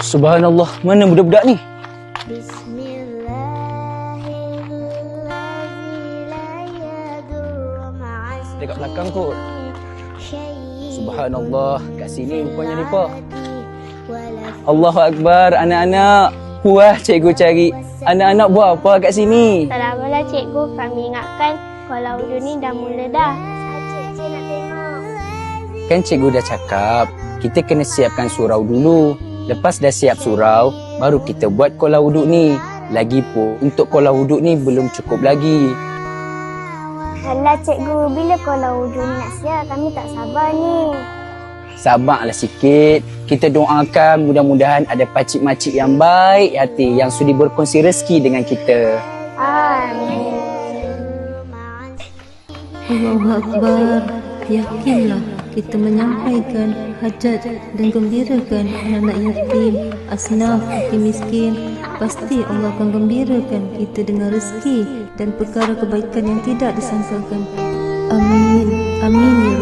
Subhanallah, mana budak-budak ni? Dekat belakang kot. Subhanallah, kat sini rupanya mereka. Allahu Akbar, anak-anak. Puas cikgu cari. Anak-anak buat apa kat sini? Tak lamalah cikgu, kami ingatkan kalau wudhu ni dah mula dah. Cik nak tengok. Kan cikgu dah cakap, kita kena siapkan surau dulu. Lepas dah siap surau, baru kita buat kolam wuduk ni. Lagipun, untuk kolam wuduk ni belum cukup lagi. Alah cikgu, bila kalau wudhu ni nak siap, kami tak sabar ni. Sabarlah sikit. Kita doakan mudah-mudahan ada pakcik-makcik yang baik hati yang sudi berkongsi rezeki dengan kita. Amin. Allahu Akbar. Yakinlah kita menyampaikan hajat dan gembirakan anak-anak yatim, asnaf, yatim miskin. Pasti Allah akan gembirakan kita dengan rezeki dan perkara kebaikan yang tidak disangkakan. Amin. Amin ya